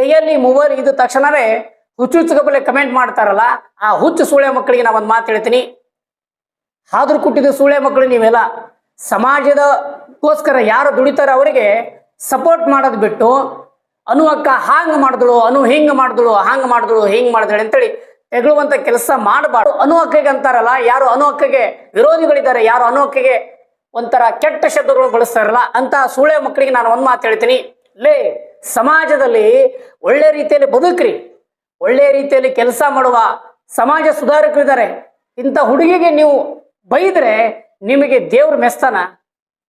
ಕೈಯಲ್ಲಿ ಮೊಬೈಲ್ ಇದ್ದ ತಕ್ಷಣವೇ ಹುಚ್ಚು ಹುಚ್ಚುಚ್ಚುಗಬಲೆ ಕಮೆಂಟ್ ಮಾಡ್ತಾರಲ್ಲ, ಆ ಹುಚ್ಚು ಸೂಳೆ ಮಕ್ಕಳಿಗೆ ನಾವೊಂದು ಮಾತು ಹೇಳ್ತೀನಿ. ಹಾದ್ರು ಕುಟ್ಟಿದ ಸೂಳೆ ಮಕ್ಕಳು ನೀವೆಲ್ಲ ಸಮಾಜದಗೋಸ್ಕರ ಯಾರು ದುಡಿತಾರ ಅವರಿಗೆ ಸಪೋರ್ಟ್ ಮಾಡೋದು ಬಿಟ್ಟು, ಅನು ಅಕ್ಕ ಹಾಂಗ್ ಮಾಡಿದಳು, ಅನು ಹಿಂಗ್ ಮಾಡಿದಳು, ಹಾಂಗ್ ಮಾಡಿದಳು, ಹಿಂಗ್ ಮಾಡಿದಳು ಅಂತೇಳಿ ತೆಗಳುವಂತ ಕೆಲಸ ಮಾಡಬಾರ್ದು. ಅನು ಅಕ್ಕಗೆ ಅಂತಾರಲ್ಲ, ಯಾರು ಅನು ಅಕ್ಕಗೆ ವಿರೋಧಿಗಳಿದ್ದಾರೆ, ಯಾರು ಅನು ಅಕ್ಕಗೆ ಒಂಥರ ಕೆಟ್ಟ ಶಬ್ದಗಳು ಬಳಸ್ತಾರಲ್ಲ ಅಂತ ಸೂಳೆ ಮಕ್ಕಳಿಗೆ ನಾನು ಒಂದು ಮಾತು ಹೇಳ್ತೀನಿ. ಲೇ ಸಮಾಜದಲ್ಲಿ ಒಳ್ಳೆ ರೀತಿಯಲ್ಲಿ ಬದುಕ್ರಿ. ಒಳ್ಳೆ ರೀತಿಯಲ್ಲಿ ಕೆಲಸ ಮಾಡುವ ಸಮಾಜ ಸುಧಾರಕರಿದ್ದಾರೆ ಇಂಥ ಹುಡುಗಿಗೆ ನೀವು ಬೈದರೆ ನಿಮಗೆ ದೇವ್ರ ಮೆಸ್ತಾನ.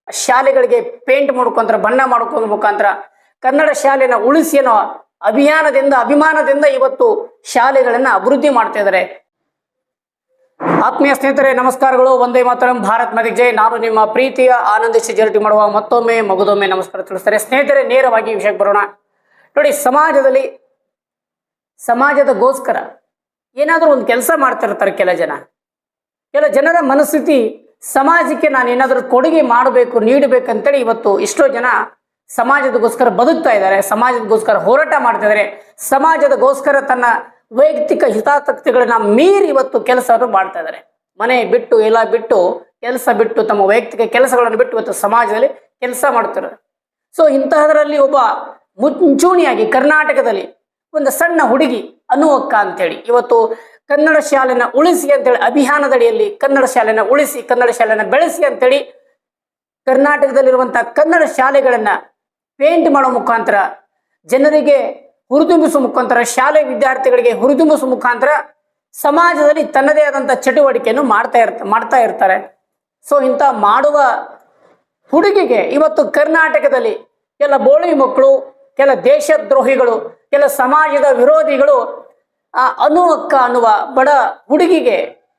ಶಾಲೆಗಳಿಗೆ ಪೇಂಟ್ ಮಾಡ್ಕೊಂತರ ಬಣ್ಣ ಮಾಡ್ಕೊಂಡ್ ಮುಖಾಂತರ ಕನ್ನಡ ಶಾಲೆನ ಉಳಿಸಿ ಅಭಿಯಾನದಿಂದ, ಅಭಿಮಾನದಿಂದ ಇವತ್ತು ಶಾಲೆಗಳನ್ನು ಅಭಿವೃದ್ಧಿ ಮಾಡ್ತಾ ಇದ್ದಾರೆ. ಆತ್ಮೀಯ ಸ್ನೇಹಿತರೆ, ನಮಸ್ಕಾರಗಳು. ಒಂದೇ ಮಾತರಂ. ಭಾರತ್ ಮದಿಕ್ ಜೈ. ನಾನು ನಿಮ್ಮ ಪ್ರೀತಿಯ ಆನಂದಿಸಿ ಜರಟಿ ಮಾಡುವ ಮತ್ತೊಮ್ಮೆ ಮಗದೊಮ್ಮೆ ನಮಸ್ಕಾರ ತಿಳಿಸ್ತಾರೆ. ಸ್ನೇಹಿತರೆ, ನೇರವಾಗಿ ವಿಷಯಕ್ಕೆ ಬರೋಣ. ನೋಡಿ, ಸಮಾಜದಲ್ಲಿ ಸಮಾಜದಗೋಸ್ಕರ ಏನಾದರೂ ಒಂದು ಕೆಲಸ ಮಾಡ್ತಿರ್ತಾರೆ ಕೆಲ ಜನ. ಕೆಲ ಜನರ ಮನಸ್ಥಿತಿ ಸಮಾಜಕ್ಕೆ ನಾನು ಏನಾದರೂ ಕೊಡುಗೆ ಮಾಡಬೇಕು, ನೀಡಬೇಕಂತೇಳಿ ಇವತ್ತು ಎಷ್ಟೋ ಜನ ಸಮಾಜದಗೋಸ್ಕರ ಬದುಕ್ತಾ ಇದ್ದಾರೆ, ಸಮಾಜದಗೋಸ್ಕರ ಹೋರಾಟ ಮಾಡ್ತಿದ್ದಾರೆ. ಸಮಾಜದಗೋಸ್ಕರ ತನ್ನ ವೈಯಕ್ತಿಕ ಹಿತಾಸಕ್ತಿಗಳನ್ನ ಮೀರಿ ಇವತ್ತು ಕೆಲಸವನ್ನು ಮಾಡ್ತಾ ಇದ್ದಾರೆ. ಮನೆ ಬಿಟ್ಟು ಎಲ್ಲ ಬಿಟ್ಟು, ಕೆಲಸ ಬಿಟ್ಟು, ತಮ್ಮ ವೈಯಕ್ತಿಕ ಕೆಲಸಗಳನ್ನು ಬಿಟ್ಟು ಇವತ್ತು ಸಮಾಜದಲ್ಲಿ ಕೆಲಸ ಮಾಡ್ತಿರೋದು. ಸೊ ಇಂತಹದರಲ್ಲಿ ಒಬ್ಬ ಮುಂಚೂಣಿಯಾಗಿ ಕರ್ನಾಟಕದಲ್ಲಿ ಒಂದು ಸಣ್ಣ ಹುಡುಗಿ ಅನುವಕ್ಕ ಅಂತೇಳಿ, ಇವತ್ತು ಕನ್ನಡ ಶಾಲೆನ ಉಳಿಸಿ ಅಂತೇಳಿ, ಅಭಿಯಾನದಡಿಯಲ್ಲಿ ಕನ್ನಡ ಶಾಲೆನ ಉಳಿಸಿ, ಕನ್ನಡ ಶಾಲೆನ ಬೆಳೆಸಿ ಅಂತೇಳಿ ಕರ್ನಾಟಕದಲ್ಲಿರುವಂತಹ ಕನ್ನಡ ಶಾಲೆಗಳನ್ನ ಪೇಂಟ್ ಮಾಡೋ ಮುಖಾಂತರ ಜನರಿಗೆ ಹುರಿದುಂಬಿಸುವ ಮುಖಾಂತರ ಶಾಲೆ ವಿದ್ಯಾರ್ಥಿಗಳಿಗೆ ಹುರಿದುಂಬಿಸುವ ಮುಖಾಂತರ ಸಮಾಜದಲ್ಲಿ ತನ್ನದೇ ಆದಂಥ ಚಟುವಟಿಕೆಯನ್ನು ಮಾಡ್ತಾ ಇರ್ತ ಮಾಡ್ತಾ ಇರ್ತಾರೆ. ಸೊ ಇಂಥ ಮಾಡುವ ಹುಡುಗಿಗೆ ಇವತ್ತು ಕರ್ನಾಟಕದಲ್ಲಿ ಕೆಲ ಬೋಳಿ ಮಕ್ಕಳು, ಕೆಲ ದೇಶದ್ರೋಹಿಗಳು, ಕೆಲ ಸಮಾಜದ ವಿರೋಧಿಗಳು, ಆ ಅನು ಅಕ್ಕ ಅನ್ನುವ ಬಡ ಹುಡುಗಿಗೆ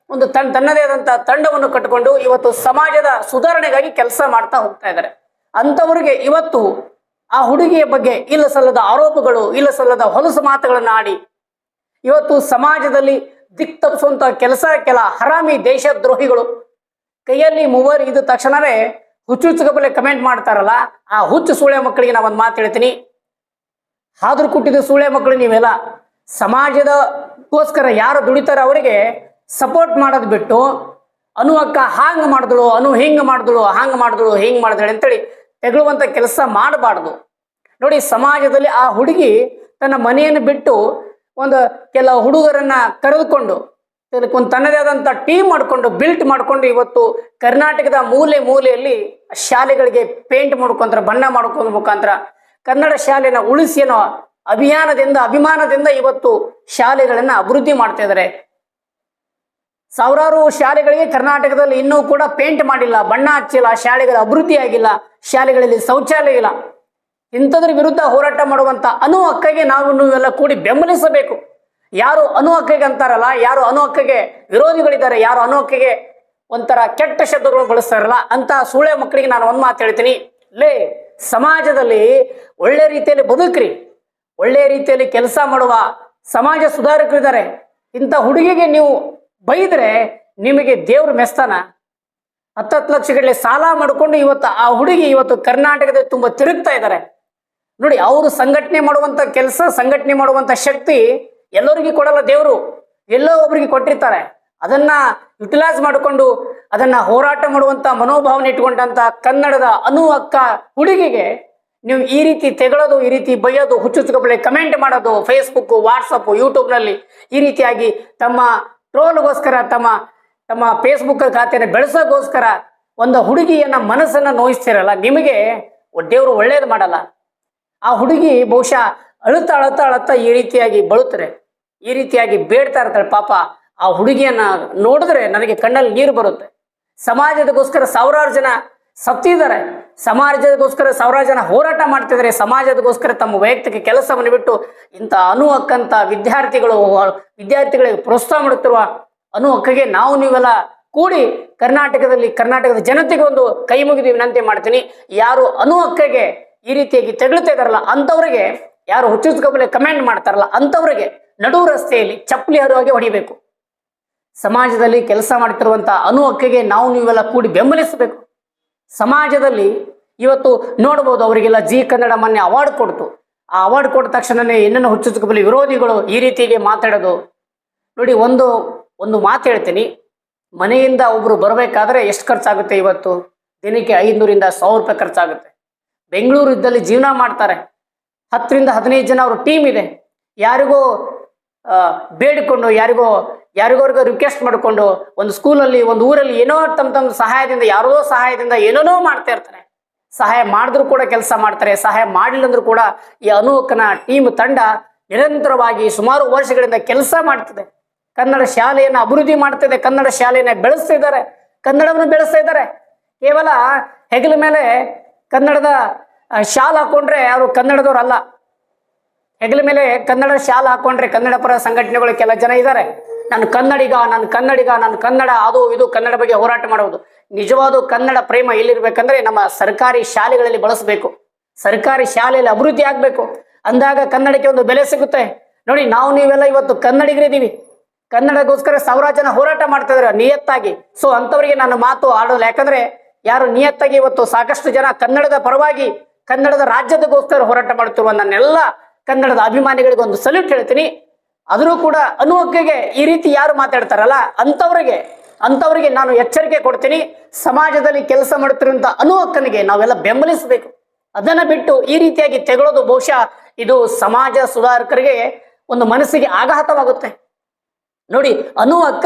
ಒಂದು ತನ್, ತನ್ನದೇ ಆದಂಥ ತಂಡವನ್ನು ಕಟ್ಟಿಕೊಂಡು ಇವತ್ತು ಸಮಾಜದ ಸುಧಾರಣೆಗಾಗಿ ಕೆಲಸ ಮಾಡ್ತಾ ಹೋಗ್ತಾ ಇದ್ದಾರೆ. ಅಂಥವ್ರಿಗೆ ಇವತ್ತು ಆ ಹುಡುಗಿಯ ಬಗ್ಗೆ ಇಲ್ಲ ಸಲ್ಲದ ಆರೋಪಗಳು ಇಲ್ಲ ಸಲ್ಲದ ಹೊಲಸು ಮಾತುಗಳನ್ನು ಆಡಿ ಇವತ್ತು ಸಮಾಜದಲ್ಲಿ ದಿಕ್ ತಪ್ಪಿಸುವಂತ ಕೆಲಸ, ಕೆಲ ಹರಾಮಿ ದೇಶದ್ರೋಹಿಗಳು. ಕೈಯಲ್ಲಿ ಮೂವರ್ ಇದ್ದ ತಕ್ಷಣವೇ ಹುಚ್ಚು ಹುಚ್ಚುಚ್ಚುಗಬಲೆ ಕಮೆಂಟ್ ಮಾಡ್ತಾರಲ್ಲ, ಆ ಹುಚ್ಚು ಸೂಳೆ ಮಕ್ಕಳಿಗೆ ನಾವೊಂದು ಮಾತು ಹೇಳ್ತೀನಿ. ಹಾದ್ರು ಕುಟ್ಟಿದ ಸೂಳೆ ಮಕ್ಕಳು ನೀವೆಲ್ಲ ಸಮಾಜದಗೋಸ್ಕರ ಯಾರು ದುಡಿತಾರ ಅವರಿಗೆ ಸಪೋರ್ಟ್ ಮಾಡೋದು ಬಿಟ್ಟು, ಅನು ಅಕ್ಕ ಹಾಂಗ್ ಮಾಡಿದಳು, ಅನು ಹಿಂಗ್ ಮಾಡಿದಳು, ಹಾಂಗ್ ಮಾಡಿದಳು, ಹಿಂಗ್ ಮಾಡಿದಳು ಅಂತೇಳಿ ತೆಗಳುವಂತ ಕೆಲಸ ಮಾಡಬಾರ್ದು. ನೋಡಿ ಸಮಾಜದಲ್ಲಿ ಆ ಹುಡುಗಿ ತನ್ನ ಮನೆಯನ್ನು ಬಿಟ್ಟು ಒಂದು ಕೆಲ ಹುಡುಗರನ್ನ ಕರೆದುಕೊಂಡು, ಒಂದು ತನ್ನದೇ ಆದಂಥ ಟೀಮ್ ಮಾಡಿಕೊಂಡು ಬಿಲ್ಟ್ ಮಾಡಿಕೊಂಡು ಇವತ್ತು ಕರ್ನಾಟಕದ ಮೂಲೆ ಮೂಲೆಯಲ್ಲಿ ಶಾಲೆಗಳಿಗೆ ಪೇಂಟ್ ಮಾಡ್ಕೊಂತಾರೆ ಬಣ್ಣ ಮಾಡ್ಕೊಂಡ ಮುಖಾಂತರ. ಕನ್ನಡ ಶಾಲೆನ ಉಳಿಸಿ ಅಭಿಯಾನದಿಂದ, ಅಭಿಮಾನದಿಂದ ಇವತ್ತು ಶಾಲೆಗಳನ್ನು ಅಭಿವೃದ್ಧಿ ಮಾಡ್ತಾ ಇದ್ದಾರೆ ಸಾವಿರಾರು ಶಾಲೆಗಳಿಗೆ ಕರ್ನಾಟಕದಲ್ಲಿ ಇನ್ನೂ ಕೂಡ ಪೇಂಟ್ ಮಾಡಿಲ್ಲ, ಬಣ್ಣ ಹಚ್ಚಿಲ್ಲ, ಶಾಲೆಗಳ ಅಭಿವೃದ್ಧಿ ಆಗಿಲ್ಲ, ಶಾಲೆಗಳಲ್ಲಿ ಶೌಚಾಲಯ ಇಲ್ಲ. ಇಂಥದ್ರ ವಿರುದ್ಧ ಹೋರಾಟ ಮಾಡುವಂತ ಅನು ಹಕ್ಕಗೆ ನಾವು ಇವೆಲ್ಲ ಕೂಡಿ ಬೆಂಬಲಿಸಬೇಕು. ಯಾರು ಅನು ಹಕ್ಕಗೆ ಅಂತಾರಲ್ಲ, ಯಾರು ಅನು ಹಕ್ಕಗೆ ವಿರೋಧಿಗಳಿದ್ದಾರೆ, ಯಾರು ಅನು ಹಕ್ಕಗೆ ಒಂಥರ ಕೆಟ್ಟ ಶಬ್ದಗಳು ಬಳಸ್ತಾರಲ್ಲ ಅಂತ ಸೂಳೆ ಮಕ್ಕಳಿಗೆ ನಾನು ಒಂದು ಮಾತು ಹೇಳ್ತೀನಿ. ಲೇ, ಸಮಾಜದಲ್ಲಿ ಒಳ್ಳೆ ರೀತಿಯಲ್ಲಿ ಬದುಕ್ರಿ. ಒಳ್ಳೆ ರೀತಿಯಲ್ಲಿ ಕೆಲಸ ಮಾಡುವ ಸಮಾಜ ಸುಧಾರಕರಿದ್ದಾರೆ. ಇಂಥ ಹುಡುಗಿಗೆ ನೀವು ಬೈದ್ರೆ ನಿಮಗೆ ದೇವ್ರ ಮೆಸ್ತಾನ. ಹತ್ತತ್ತು ಲಕ್ಷಗಳಲ್ಲಿ ಸಾಲ ಮಾಡಿಕೊಂಡು ಇವತ್ತು ಆ ಹುಡುಗಿ ಇವತ್ತು ಕರ್ನಾಟಕದಲ್ಲಿ ತುಂಬ ತಿರುಗ್ತಾ ಇದ್ದಾರೆ ನೋಡಿ, ಅವರು ಸಂಘಟನೆ ಮಾಡುವಂತ ಕೆಲಸ, ಸಂಘಟನೆ ಮಾಡುವಂತ ಶಕ್ತಿ ಎಲ್ಲರಿಗೂ ಕೊಡಲ್ಲ ದೇವರು. ಎಲ್ಲೋ ಒಬ್ರಿಗೆ ಕೊಟ್ಟಿರ್ತಾರೆ. ಅದನ್ನ ಯುಟಿಲೈಸ್ ಮಾಡಿಕೊಂಡು ಅದನ್ನ ಹೋರಾಟ ಮಾಡುವಂತ ಮನೋಭಾವನೆ ಇಟ್ಕೊಂಡಂತ ಕನ್ನಡದ ಅನು ಅಕ್ಕ ಹುಡುಗಿಗೆ ನೀವು ಈ ರೀತಿ ತೆಗಳೋದು, ಈ ರೀತಿ ಬೈಯೋದು ಹುಚ್ಚುಚ್ಚುಗಬಳೆ ಕಮೆಂಟ್ ಮಾಡೋದು ಫೇಸ್ಬುಕ್ ವಾಟ್ಸಪ್ ಯೂಟ್ಯೂಬ್ನಲ್ಲಿ ಈ ರೀತಿಯಾಗಿ ತಮ್ಮ ಟ್ರೋಲ್ಗೋಸ್ಕರ ತಮ್ಮ ತಮ್ಮ ಫೇಸ್ಬುಕ್ ಖಾತೆಯನ್ನು ಬೆಳೆಸೋಕ್ಕೋಸ್ಕರ ಒಂದು ಹುಡುಗಿಯನ್ನ ಮನಸ್ಸನ್ನ ನೋಯಿಸ್ತಿರಲ್ಲ, ನಿಮಗೆ ದೇವರು ಒಳ್ಳೇದು ಮಾಡಲ್ಲ. ಆ ಹುಡುಗಿ ಬಹುಶಃ ಅಳುತ್ತಾ ಅಳುತ್ತಾ ಅಳುತ್ತಾ ಈ ರೀತಿಯಾಗಿ ಬಳುತ್ತಾರೆ, ಈ ರೀತಿಯಾಗಿ ಬೇಡ್ತಾ ಇರ್ತಾಳೆ ಪಾಪ. ಆ ಹುಡುಗಿಯನ್ನ ನೋಡಿದ್ರೆ ನನಗೆ ಕಣ್ಣಲ್ಲಿ ನೀರು ಬರುತ್ತೆ. ಸಮಾಜದಗೋಸ್ಕರ ಸಾವಿರಾರು ಜನ ಸತ್ತಿದ್ದಾರೆ. ಸಮಾಜದಗೋಸ್ಕರ ಸಾವಿರಾರು ಜನ ಹೋರಾಟ ಮಾಡ್ತಿದ್ದಾರೆ. ಸಮಾಜದಗೋಸ್ಕರ ತಮ್ಮ ವೈಯಕ್ತಿಕ ಕೆಲಸವನ್ನು ಬಿಟ್ಟು ಇಂಥ ಅನು ಅಕ್ಕಂತ ವಿದ್ಯಾರ್ಥಿಗಳು ವಿದ್ಯಾರ್ಥಿಗಳಿಗೆ ಪ್ರೋತ್ಸಾಹ ಮಾಡುತ್ತಿರುವ ಅನು ಅಕ್ಕಗೆ ನಾವು ನೀವೆಲ್ಲ ಕೂಡಿ ಕರ್ನಾಟಕದಲ್ಲಿ, ಕರ್ನಾಟಕದ ಜನತೆಗೆ ಒಂದು ಕೈ ಮುಗಿದು ವಿನಂತಿ ಮಾಡ್ತೀನಿ. ಯಾರು ಅನು ಅಕ್ಕಗೆ ಈ ರೀತಿಯಾಗಿ ತೆಗಳುತ್ತಾ ಇದಾರಲ್ಲ ಅಂಥವ್ರಿಗೆ ಯಾರು ಹುಚ್ಚುಚ್ಕಬಲೆ ಕಮೆಂಟ್ ಮಾಡ್ತಾರಲ್ಲ, ಅಂಥವ್ರಿಗೆ ನಡು ರಸ್ತೆಯಲ್ಲಿ ಚಪ್ಪಲಿ ಹರಿವಾಗಿ ಹೊಡಿಬೇಕು. ಸಮಾಜದಲ್ಲಿ ಕೆಲಸ ಮಾಡ್ತಿರುವಂತಹ ಅನು ಅಕ್ಕಗೆ ನಾವು ನೀವೆಲ್ಲ ಕೂಡಿ ಬೆಂಬಲಿಸಬೇಕು. ಸಮಾಜದಲ್ಲಿ ಇವತ್ತು ನೋಡ್ಬೋದು ಅವರಿಗೆಲ್ಲ ಜಿ ಕನ್ನಡ ಮೊನ್ನೆ ಅವಾರ್ಡ್ ಕೊಡ್ತು. ಆ ಅವಾರ್ಡ್ ಕೊಟ್ಟ ತಕ್ಷಣನೇ ಏನನ್ನು ಹುಚ್ಚುಚ್ಚುಕಬಲಿ ವಿರೋಧಿಗಳು ಈ ರೀತಿಗೆ ಮಾತಾಡೋದು. ನೋಡಿ, ಒಂದು ಒಂದು ಮಾತು ಹೇಳ್ತೀನಿ. ಮನೆಯಿಂದ ಒಬ್ಬರು ಬರಬೇಕಾದ್ರೆ ಎಷ್ಟು ಖರ್ಚಾಗುತ್ತೆ ಇವತ್ತು? ದಿನಕ್ಕೆ ಐನೂರಿಂದ ಸಾವಿರ ರೂಪಾಯಿ ಖರ್ಚಾಗುತ್ತೆ. ಬೆಂಗಳೂರು ಇದ್ದಲ್ಲಿ ಜೀವನ ಮಾಡ್ತಾರೆ. ಹತ್ತರಿಂದ ಹದಿನೈದು ಜನ ಅವ್ರ ಟೀಮ್ ಇದೆ. ಯಾರಿಗೋ ಬೇಡಿಕೊಂಡು, ಯಾರಿಗೋ ಯಾರಿಗೋರ್ಗೋ ರಿಕ್ವೆಸ್ಟ್ ಮಾಡಿಕೊಂಡು ಒಂದು ಸ್ಕೂಲಲ್ಲಿ ಒಂದು ಊರಲ್ಲಿ ಏನೋ ತಮ್ಮ ತಮ್ಮ ಸಹಾಯದಿಂದ ಯಾರೋ ಸಹಾಯದಿಂದ ಏನೇನೋ ಮಾಡ್ತಾ ಇರ್ತಾರೆ. ಸಹಾಯ ಮಾಡಿದ್ರು ಕೂಡ ಕೆಲಸ ಮಾಡ್ತಾರೆ, ಸಹಾಯ ಮಾಡಿಲ್ಲ ಅಂದ್ರೂ ಕೂಡ ಈ ಅನೂಕನ ಟೀಮ್ ತಂಡ ನಿರಂತರವಾಗಿ ಸುಮಾರು ವರ್ಷಗಳಿಂದ ಕೆಲಸ ಮಾಡ್ತಿದೆ. ಕನ್ನಡ ಶಾಲೆಯನ್ನು ಅಭಿವೃದ್ಧಿ ಮಾಡ್ತಿದೆ, ಕನ್ನಡ ಶಾಲೆಯನ್ನ ಬೆಳೆಸ್ತಾ ಇದ್ದಾರೆ, ಕನ್ನಡವನ್ನು ಬೆಳೆಸ್ತಾ ಇದ್ದಾರೆ. ಕೇವಲ ಹೆಗಲ ಮೇಲೆ ಕನ್ನಡದ ಶಾಲೆ ಹಾಕೊಂಡ್ರೆ ಅವರು ಕನ್ನಡದವ್ರಲ್ಲ ಹೆಗಲ ಮೇಲೆ ಕನ್ನಡ ಶಾಲ್ ಹಾಕೊಂಡ್ರೆ ಕನ್ನಡ ಪರ ಸಂಘಟನೆಗಳು ಕೆಲ ಜನ ಇದ್ದಾರೆ. ನಾನು ಕನ್ನಡಿಗ ನಾನು ಕನ್ನಡಿಗ, ನಾನು ಕನ್ನಡ, ಅದು ಇದು ಕನ್ನಡ ಬಗ್ಗೆ ಹೋರಾಟ ಮಾಡುವುದು. ನಿಜವಾದ ಕನ್ನಡ ಪ್ರೇಮ ಎಲ್ಲಿರ್ಬೇಕಂದ್ರೆ ನಮ್ಮ ಸರ್ಕಾರಿ ಶಾಲೆಗಳಲ್ಲಿ ಬಳಸಬೇಕು. ಸರ್ಕಾರಿ ಶಾಲೆಯಲ್ಲಿ ಅಭಿವೃದ್ಧಿ ಆಗಬೇಕು. ಅಂದಾಗ ಕನ್ನಡಕ್ಕೆ ಒಂದು ಬೆಲೆ ಸಿಗುತ್ತೆ. ನೋಡಿ, ನಾವು ನೀವೆಲ್ಲ ಇವತ್ತು ಕನ್ನಡಿಗರಿದ್ದೀವಿ. ಕನ್ನಡಗೋಸ್ಕರ ಸಾವಿರಾರು ಜನ ಹೋರಾಟ ಮಾಡ್ತಾ ನಿಯತ್ತಾಗಿ. ಸೊ ಅಂಥವರಿಗೆ ನನ್ನ ಮಾತು ಆಡೋಲ್ಲ. ಯಾಕಂದ್ರೆ ಯಾರು ನಿಯತ್ತಾಗಿ ಇವತ್ತು ಸಾಕಷ್ಟು ಜನ ಕನ್ನಡದ ಪರವಾಗಿ ಕನ್ನಡದ ರಾಜ್ಯದಗೋಸ್ಕರ ಹೋರಾಟ ಮಾಡುತ್ತಿರುವ ನನ್ನೆಲ್ಲ ಕನ್ನಡದ ಅಭಿಮಾನಿಗಳಿಗೆ ಒಂದು ಸಲ್ಯೂಟ್ ಹೇಳ್ತೀನಿ. ಆದರೂ ಕೂಡ ಅನುವಕ್ಕೆಗೆ ಈ ರೀತಿ ಯಾರು ಮಾತಾಡ್ತಾರಲ್ಲ, ಅಂಥವ್ರಿಗೆ ಅಂಥವ್ರಿಗೆ ನಾನು ಎಚ್ಚರಿಕೆ ಕೊಡ್ತೀನಿ. ಸಮಾಜದಲ್ಲಿ ಕೆಲಸ ಮಾಡುತ್ತಿರುವಂತ ಅನುವಕ್ಕನಿಗೆ ನಾವೆಲ್ಲ ಬೆಂಬಲಿಸಬೇಕು. ಅದನ್ನ ಬಿಟ್ಟು ಈ ರೀತಿಯಾಗಿ ತೆಗೊಳ್ಳೋದು ಬಹುಶಃ ಇದು ಸಮಾಜ ಸುಧಾರಕರಿಗೆ ಒಂದು ಮನಸ್ಸಿಗೆ ಆಘಾತವಾಗುತ್ತೆ. ನೋಡಿ ಅನು ಅಕ್ಕ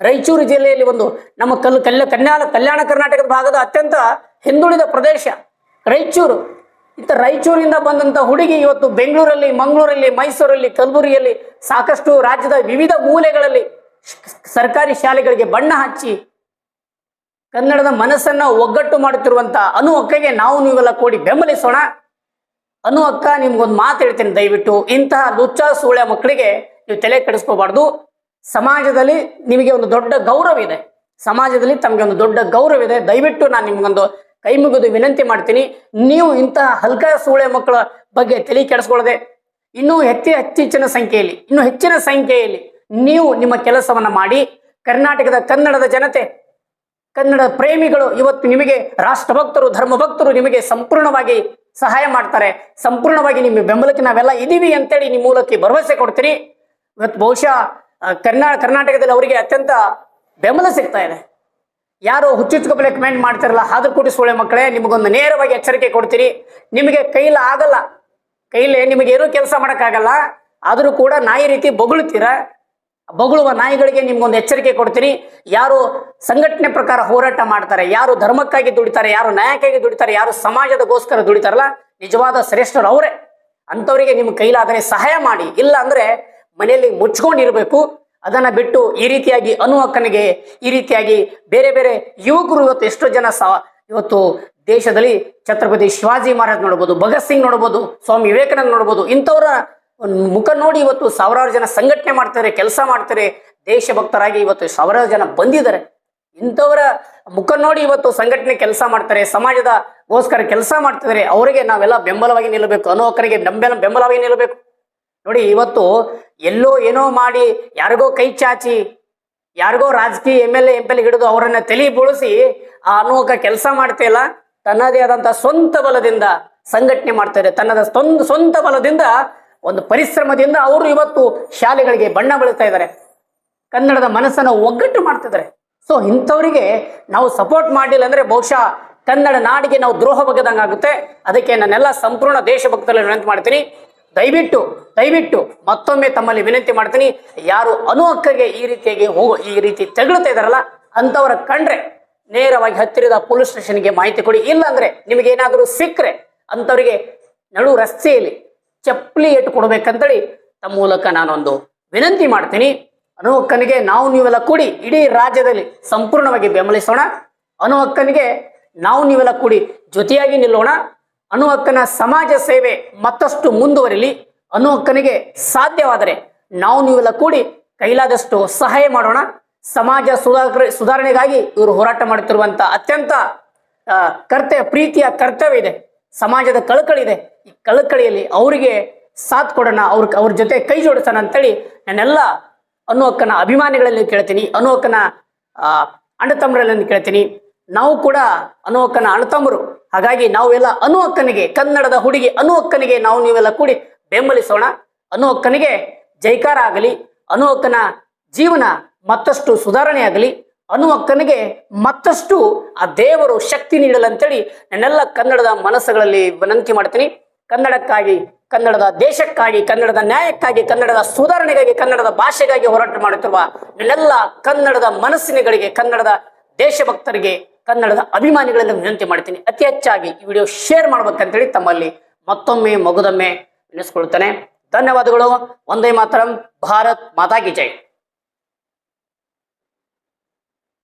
ರಾಯಚೂರು ಜಿಲ್ಲೆಯಲ್ಲಿ ಒಂದು ನಮ್ಮ ಕಲ್ ಕಲ್ಯ ಕಲ್ಯಾಣ ಕರ್ನಾಟಕದ ಭಾಗದ ಅತ್ಯಂತ ಹಿಂದುಳಿದ ಪ್ರದೇಶ ರಾಯಚೂರು. ಇತ್ತ ರಾಯಚೂರಿಂದ ಬಂದಂತ ಹುಡುಗಿ ಇವತ್ತು ಬೆಂಗಳೂರಲ್ಲಿ, ಮಂಗಳೂರಲ್ಲಿ, ಮೈಸೂರಲ್ಲಿ, ಕಲಬುರಗಿಯಲ್ಲಿ ಸಾಕಷ್ಟು ರಾಜ್ಯದ ವಿವಿಧ ಮೂಲೆಗಳಲ್ಲಿ ಸರ್ಕಾರಿ ಶಾಲೆಗಳಿಗೆ ಬಣ್ಣ ಹಚ್ಚಿ ಕನ್ನಡದ ಮನಸ್ಸನ್ನ ಒಗ್ಗಟ್ಟು ಮಾಡುತ್ತಿರುವಂತ ಅನು ಅಕ್ಕಗೆ ನಾವು ನೀವೆಲ್ಲ ಕೂಡಿ ಬೆಂಬಲಿಸೋಣ. ಅನು ಅಕ್ಕ, ನಿಮ್ಗೊಂದು ಮಾತು ಹೇಳ್ತೀನಿ ದಯವಿಟ್ಟು. ಇಂತಹ ಲುಚ್ಚ ಸೂಳ್ಯ ಮಕ್ಕಳಿಗೆ ನೀವು ತಲೆ ಕೆಡಿಸ್ಕೋಬಾರ್ದು. ಸಮಾಜದಲ್ಲಿ ನಿಮಗೆ ಒಂದು ದೊಡ್ಡ ಗೌರವ ಇದೆ. ಸಮಾಜದಲ್ಲಿ ತಮಗೆ ಒಂದು ದೊಡ್ಡ ಗೌರವ ಇದೆ. ದಯವಿಟ್ಟು ನಾನು ನಿಮ್ಗೊಂದು ಕೈ ಮುಗಿದು ವಿನಂತಿ ಮಾಡ್ತೀನಿ, ನೀವು ಇಂತಹ ಹಲ್ಕ ಸೂಳೆ ಮಕ್ಕಳ ಬಗ್ಗೆ ತಲೆ ಕೆಡಿಸ್ಕೊಳ್ಳದೆ, ಇನ್ನೂ ಹೆಚ್ಚು ಹೆಚ್ಚಿನ ಸಂಖ್ಯೆಯಲ್ಲಿ, ಇನ್ನೂ ಹೆಚ್ಚಿನ ಸಂಖ್ಯೆಯಲ್ಲಿ ನೀವು ನಿಮ್ಮ ಕೆಲಸವನ್ನು ಮಾಡಿ, ಕರ್ನಾಟಕದ ಕನ್ನಡದ ಜನತೆ, ಕನ್ನಡ ಪ್ರೇಮಿಗಳು ಇವತ್ತು ನಿಮಗೆ ರಾಷ್ಟ್ರಭಕ್ತರು, ಧರ್ಮಭಕ್ತರು ನಿಮಗೆ ಸಂಪೂರ್ಣವಾಗಿ ಸಹಾಯ ಮಾಡ್ತಾರೆ, ಸಂಪೂರ್ಣವಾಗಿ ನಿಮ್ಮ ಬೆಂಬಲಕ್ಕೆ ನಾವೆಲ್ಲ ಇದ್ದೀವಿ ಅಂತೇಳಿ ನಿಮ್ಮ ಮೂಲಕ್ಕೆ ಭರವಸೆ ಕೊಡ್ತೀರಿ ಇವತ್ತು ಬಹುಶಃ ಕರ್ನಾ, ಕರ್ನಾಟಕದಲ್ಲಿ ಅವರಿಗೆ ಅತ್ಯಂತ ಬೆಂಬಲ ಸಿಗ್ತಾ ಇದೆ. ಯಾರು ಹುಚ್ಚುಚ್ಚುಕಬಲೆ ಕಮೆಂಟ್ ಮಾಡ್ತಿರಲ್ಲ, ಹಾದು ಕೂಡಿ ಸೋಳೆ ಮಕ್ಕಳೇ, ನಿಮಗೊಂದು ನೇರವಾಗಿ ಎಚ್ಚರಿಕೆ ಕೊಡ್ತೀರಿ. ನಿಮಗೆ ಕೈಲಿ ಆಗಲ್ಲ. ಕೈಲಿ ನಿಮಗೆ ಏನೂ ಕೆಲಸ ಮಾಡೋಕ್ಕಾಗಲ್ಲ. ಆದರೂ ಕೂಡ ನಾಯಿ ರೀತಿ ಬೊಗಳುತ್ತೀರ ಬೊಗಳುವ ನಾಯಿಗಳಿಗೆ ನಿಮ್ಗೊಂದು ಎಚ್ಚರಿಕೆ ಕೊಡ್ತೀನಿ ಯಾರು ಸಂಘಟನೆ ಪ್ರಕಾರ ಹೋರಾಟ ಮಾಡ್ತಾರೆ, ಯಾರು ಧರ್ಮಕ್ಕಾಗಿ ದುಡಿತಾರೆ, ಯಾರು ನ್ಯಾಯಕ್ಕಾಗಿ ದುಡಿತಾರೆ, ಯಾರು ಸಮಾಜದಗೋಸ್ಕರ ದುಡಿತಾರಲ್ಲ, ನಿಜವಾದ ಶ್ರೇಷ್ಠರು ಅವರೇ. ಅಂಥವರಿಗೆ ನಿಮ್ಮ ಕೈಲಾದರೆ ಸಹಾಯ ಮಾಡಿ. ಇಲ್ಲ ಅಂದ್ರೆ ಮನೆಯಲ್ಲಿ ಮುಚ್ಕೊಂಡಿರ್ಬೇಕು. ಅದನ್ನ ಬಿಟ್ಟು ಈ ರೀತಿಯಾಗಿ ಅನು ಅಕ್ಕನಿಗೆ ಈ ರೀತಿಯಾಗಿ ಬೇರೆ ಬೇರೆ ಯುವಕರು ಇವತ್ತು ಎಷ್ಟೋ ಜನ ಸ ಇವತ್ತು ದೇಶದಲ್ಲಿ ಛತ್ರಪತಿ ಶಿವಾಜಿ ಮಹಾರಾಜ್ ನೋಡ್ಬೋದು, ಭಗತ್ ಸಿಂಗ್ ನೋಡ್ಬೋದು, ಸ್ವಾಮಿ ವಿವೇಕಾನಂದ ನೋಡ್ಬೋದು, ಇಂಥವ್ರ ಮುಖ ನೋಡಿ ಇವತ್ತು ಸಾವಿರಾರು ಜನ ಸಂಘಟನೆ ಮಾಡ್ತಾರೆ, ಕೆಲಸ ಮಾಡ್ತಾರೆ, ದೇಶಭಕ್ತರಾಗಿ ಇವತ್ತು ಸಾವಿರಾರು ಜನ ಬಂದಿದ್ದಾರೆ. ಇಂಥವರ ಮುಖ ನೋಡಿ ಇವತ್ತು ಸಂಘಟನೆ ಕೆಲಸ ಮಾಡ್ತಾರೆ ಸಮಾಜದ ಗೋಸ್ಕರ ಕೆಲಸ ಮಾಡ್ತಿದ್ದಾರೆ, ಅವರಿಗೆ ನಾವೆಲ್ಲ ಬೆಂಬಲವಾಗಿ ನಿಲ್ಲಬೇಕು ಬೆಂಬಲ ಬೆಂಬಲವಾಗಿ ನಿಲ್ಲಬೇಕು. ನೋಡಿ, ಇವತ್ತು ಎಲ್ಲೋ ಏನೋ ಮಾಡಿ, ಯಾರಿಗೋ ಕೈ ಚಾಚಿ, ಯಾರಿಗೋ ರಾಜಕೀಯ ಎಂ ಎಲ್ ಎಂ ಪಿ ಹಿಡಿದು ಅವರನ್ನ ತಲೆ ಬೋಳಿಸಿ ಆ ಅನ್ನೋಕ ಕೆಲಸ ಮಾಡ್ತಿಲ್ಲ ತನ್ನದೇ ಆದಂತ ಸ್ವಂತ ಬಲದಿಂದ ಸಂಘಟನೆ ಮಾಡ್ತಾರೆ ತನ್ನದ ಸ್ವಂತ ಬಲದಿಂದ, ಒಂದು ಪರಿಶ್ರಮದಿಂದ ಅವರು ಇವತ್ತು ಶಾಲೆಗಳಿಗೆ ಬಣ್ಣ ಬೆಳೀತಾ ಇದ್ದಾರೆ. ಕನ್ನಡದ ಮನಸ್ಸನ್ನು ಒಗ್ಗಟ್ಟು ಮಾಡ್ತಿದ್ದಾರೆ ಸೊ ಇಂಥವರಿಗೆ ನಾವು ಸಪೋರ್ಟ್ ಮಾಡಿಲ್ಲ ಅಂದ್ರೆ ಬಹುಶಃ ಕನ್ನಡ ನಾಡಿಗೆ ನಾವು ದ್ರೋಹ ಬಗೆದಂಗೆ ಆಗುತ್ತೆ ಅದಕ್ಕೆ ನಾನೆಲ್ಲ ಸಂಪೂರ್ಣ ದೇಶಭಕ್ತರಲ್ಲಿ ವಿನಂತಿ ಮಾಡ್ತೀನಿ. ದಯವಿಟ್ಟು ದಯವಿಟ್ಟು ಮತ್ತೊಮ್ಮೆ ತಮ್ಮಲ್ಲಿ ವಿನಂತಿ ಮಾಡ್ತೀನಿ, ಯಾರು ಅನು ಅಕ್ಕಗೆ ಈ ರೀತಿಯಾಗಿ ಹೋಗೋ ಈ ರೀತಿ ತೆಗಳುತ್ತಾ ಇದಾರಲ್ಲ ಅಂತವರ ಕಂಡ್ರೆ ನೇರವಾಗಿ ಹತ್ತಿರದ ಪೊಲೀಸ್ ಸ್ಟೇಷನ್ಗೆ ಮಾಹಿತಿ ಕೊಡಿ. ಇಲ್ಲಾಂದ್ರೆ ನಿಮಗೆ ಏನಾದರೂ ಸಿಕ್ಕರೆ ಅಂಥವರಿಗೆ ನಡು ರಸ್ತೆಯಲ್ಲಿ ಚಪ್ಪಲಿ ಇಟ್ಟು ಕೊಡ್ಬೇಕಂತೇಳಿ ತಮ್ಮ ಮೂಲಕ ನಾನೊಂದು ವಿನಂತಿ ಮಾಡ್ತೀನಿ. ಅನುಹಕ್ಕನಿಗೆ ನಾವು ನೀವೆಲ್ಲ ಕೂಡಿ ಇಡೀ ರಾಜ್ಯದಲ್ಲಿ ಸಂಪೂರ್ಣವಾಗಿ ಬೆಂಬಲಿಸೋಣ. ಅನುಹಕ್ಕನಿಗೆ ನಾವು ನೀವೆಲ್ಲ ಕೂಡಿ ಜೊತೆಯಾಗಿ ನಿಲ್ಲೋಣ. ಅನು ಅಕ್ಕನ ಸಮಾಜ ಸೇವೆ ಮತ್ತಷ್ಟು ಮುಂದುವರಿಲಿ ಅನುಹಕ್ಕನಿಗೆ ಸಾಧ್ಯವಾದರೆ ನಾವು ನೀವೆಲ್ಲ ಕೂಡಿ ಕೈಲಾದಷ್ಟು ಸಹಾಯ ಮಾಡೋಣ. ಸಮಾಜ ಸುಧಾರ, ಸುಧಾರಣೆಗಾಗಿ ಇವರು ಹೋರಾಟ ಮಾಡುತ್ತಿರುವಂತ ಅತ್ಯಂತ ಕರ್ತವ್ಯ, ಪ್ರೀತಿಯ ಕರ್ತವ್ಯ ಇದೆ. ಸಮಾಜದ ಕಳಕಳಿ ಇದೆ. ಈ ಕಳಕಳಿಯಲ್ಲಿ ಅವರಿಗೆ ಸಾಥ್ ಕೊಡೋಣ, ಅವ್ರ ಅವ್ರ ಜೊತೆ ಕೈ ಜೋಡಿಸೋಣ ಅಂತೇಳಿ ನಾನೆಲ್ಲ ಅನುಹಕ್ಕನ ಅಭಿಮಾನಿಗಳಲ್ಲಿ ಕೇಳ್ತೀನಿ ಅನುಹಕ್ಕನ ಅಣ್ಣ ತಮ್ಮರಲ್ಲಿ ಕೇಳ್ತೀನಿ. ನಾವು ಕೂಡ ಅನುಹಕ್ಕನ ಅಣ್ಣ ಹಾಗಾಗಿ ನಾವೆಲ್ಲ ಅನು ಅಕ್ಕನಿಗೆ, ಕನ್ನಡದ ಹುಡುಗಿ ಅನು ಅಕ್ಕನಿಗೆ ನಾವು ನೀವೆಲ್ಲ ಕೂಡಿ ಬೆಂಬಲಿಸೋಣ. ಅನು ಅಕ್ಕನಿಗೆ ಜೈಕಾರ ಆಗಲಿ, ಅನು ಅಕ್ಕನ ಜೀವನ ಮತ್ತಷ್ಟು ಸುಧಾರಣೆ ಆಗಲಿ, ಅನು ಅಕ್ಕನಿಗೆ ಮತ್ತಷ್ಟು ಆ ದೇವರು ಶಕ್ತಿ ನೀಡಲಂತೇಳಿ ನನ್ನೆಲ್ಲ ಕನ್ನಡದ ಮನಸ್ಸುಗಳಲ್ಲಿ ವಿನಂತಿ ಮಾಡ್ತೀನಿ. ಕನ್ನಡಕ್ಕಾಗಿ, ಕನ್ನಡದ ದೇಶಕ್ಕಾಗಿ, ಕನ್ನಡದ ನ್ಯಾಯಕ್ಕಾಗಿ, ಕನ್ನಡದ ಸುಧಾರಣೆಗಾಗಿ, ಕನ್ನಡದ ಭಾಷೆಗಾಗಿ ಹೋರಾಟ ಮಾಡುತ್ತಿರುವ ನನ್ನೆಲ್ಲ ಕನ್ನಡದ ಮನಸ್ಸಿನಗಳಿಗೆ ಕನ್ನಡದ ದೇಶಭಕ್ತರಿಗೆ ಕನ್ನಡದ ಅಭಿಮಾನಿಗಳನ್ನು ವಿನಂತಿ ಮಾಡ್ತೀನಿ. ಅತಿ ಹೆಚ್ಚಾಗಿ ಈ ವಿಡಿಯೋ ಶೇರ್ ಮಾಡ್ಬೇಕಂತೇಳಿ ತಮ್ಮಲ್ಲಿ ಮತ್ತೊಮ್ಮೆ ಮಗುದೊಮ್ಮೆ ನೆನೆಸ್ಕೊಳ್ತಾನೆ ಧನ್ಯವಾದಗಳು. ಒಂದೇ ಮಾತರಂ. ಭಾರತ್ ಮಾತಾ ಕಿ ಜೈ.